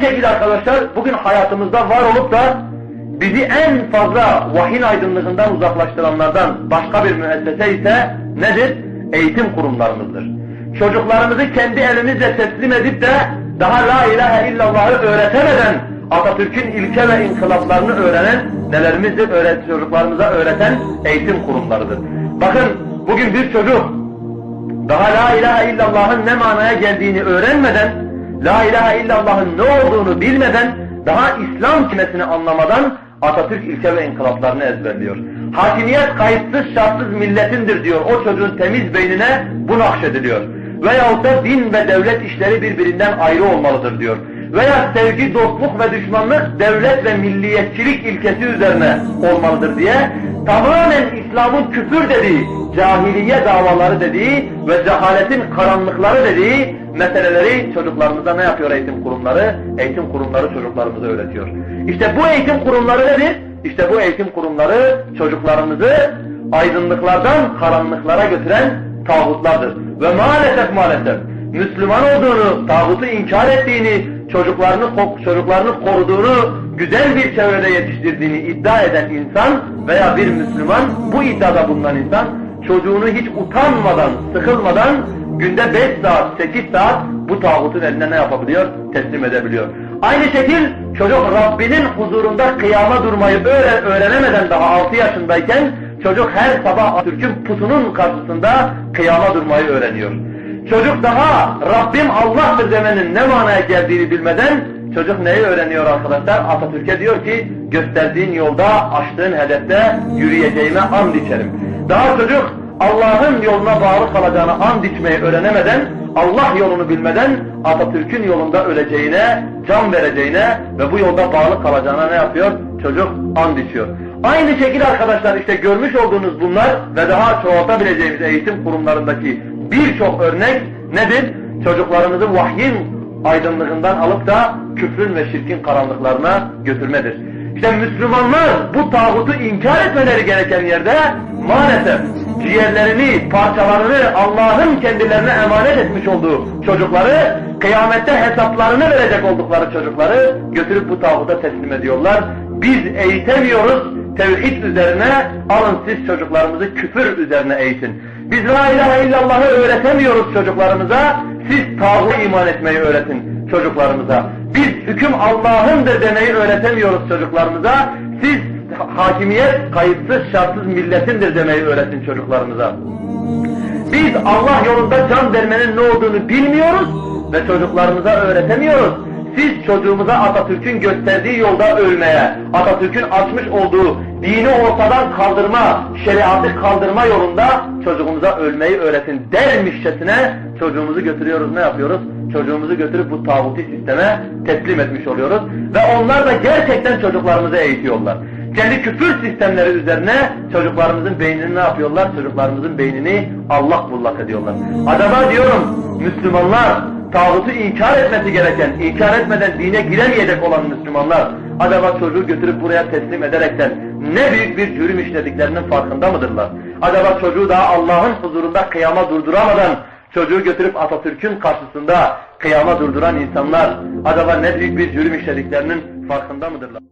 şekilde arkadaşlar bugün hayatımızda var olup da bizi en fazla vahyin aydınlığından uzaklaştıranlardan başka bir müessese ise nedir? Eğitim kurumlarımızdır. Çocuklarımızı kendi elimizle teslim edip de daha la ilahe illallah'ı öğretemeden Atatürk'ün ilke ve inkılaplarını öğrenen nelerimizdir? Öğret çocuklarımıza öğreten eğitim kurumlarıdır. Bakın bugün bir çocuk daha la ilahe illallah'ın ne manaya geldiğini öğrenmeden, la ilahe illallah'ın ne olduğunu bilmeden, daha İslam kelimesini anlamadan Atatürk ilke ve inkılaplarını ezberliyor. Hakimiyet kayıtsız şartsız milletindir diyor. O çocuğun temiz beynine bu nakşediliyor. Veyahut da din ve devlet işleri birbirinden ayrı olmalıdır diyor. Veya sevgi, dostluk ve düşmanlık devlet ve milliyetçilik ilkesi üzerine olmalıdır diye tamamen İslam'ın küfür dediği, cahiliye davaları dediği ve cehaletin karanlıkları dediği meseleleri çocuklarımıza ne yapıyor eğitim kurumları? Eğitim kurumları çocuklarımıza öğretiyor. İşte bu eğitim kurumları nedir? İşte bu eğitim kurumları çocuklarımızı aydınlıklardan karanlıklara götüren tağutlardır. Ve maalesef maalesef Müslüman olduğunu, tağutu inkar ettiğini, çocuklarını çocuklarını koruduğunu, güzel bir çevrede yetiştirdiğini iddia eden insan veya bir Müslüman, bu iddiada bulunan insan, çocuğunu hiç utanmadan, sıkılmadan günde 5 saat, 8 saat bu tağutun eline ne yapabiliyor? Teslim edebiliyor. Aynı şekil çocuk Rabbinin huzurunda kıyama durmayı öğren öğrenemeden daha 6 yaşındayken çocuk her sabah Türk'ün putunun karşısında kıyama durmayı öğreniyor. Çocuk daha Rabbim Allah'tır demenin ne manaya geldiğini bilmeden çocuk neyi öğreniyor arkadaşlar? Atatürk'e diyor ki gösterdiğin yolda açtığın hedefte yürüyeceğime and içerim. Daha çocuk Allah'ın yoluna bağlı kalacağını and içmeyi öğrenemeden Allah yolunu bilmeden Atatürk'ün yolunda öleceğine, can vereceğine ve bu yolda bağlı kalacağına ne yapıyor? Çocuk and içiyor. Aynı şekilde arkadaşlar işte görmüş olduğunuz bunlar ve daha çoğaltabileceğimiz eğitim kurumlarındaki birçok örnek nedir? Çocuklarımızı vahyin aydınlığından alıp da küfrün ve şirkin karanlıklarına götürmedir. İşte Müslümanlar bu tağutu inkar etmeleri gereken yerde maalesef ciğerlerini, parçalarını Allah'ın kendilerine emanet etmiş olduğu çocukları, kıyamette hesaplarını verecek oldukları çocukları götürüp bu tağuta teslim ediyorlar. Biz eğitemiyoruz, tevhid üzerine alın siz çocuklarımızı küfür üzerine eğitin. Biz la ilahe illallah'ı öğretemiyoruz çocuklarımıza, siz tağut iman etmeyi öğretin çocuklarımıza. Biz hüküm Allah'ındır demeyi öğretemiyoruz çocuklarımıza, siz hakimiyet kayıtsız şartsız milletindir demeyi öğretin çocuklarımıza. Biz Allah yolunda can vermenin ne olduğunu bilmiyoruz ve çocuklarımıza öğretemiyoruz. Siz çocuğumuza Atatürk'ün gösterdiği yolda ölmeye, Atatürk'ün açmış olduğu dini ortadan kaldırma, şeriatı kaldırma yolunda çocuğumuza ölmeyi öğretin dermişçesine çocuğumuzu götürüyoruz ne yapıyoruz? Çocuğumuzu götürüp bu tağuti sisteme teslim etmiş oluyoruz. Ve onlar da gerçekten çocuklarımızı eğitiyorlar. Kendi küfür sistemleri üzerine çocuklarımızın beynini ne yapıyorlar? Çocuklarımızın beynini Allah bullak ediyorlar. Acaba diyorum Müslümanlar tağutu inkar etmesi gereken, inkar etmeden dine giremeyecek olan Müslümanlar acaba çocuğu götürüp buraya teslim ederekten ne büyük bir cürüm işlediklerinin farkında mıdırlar? Acaba çocuğu daha Allah'ın huzurunda kıyama durduramadan çocuğu götürüp Atatürk'ün karşısında kıyama durduran insanlar acaba ne büyük bir cürüm işlediklerinin farkında mıdırlar?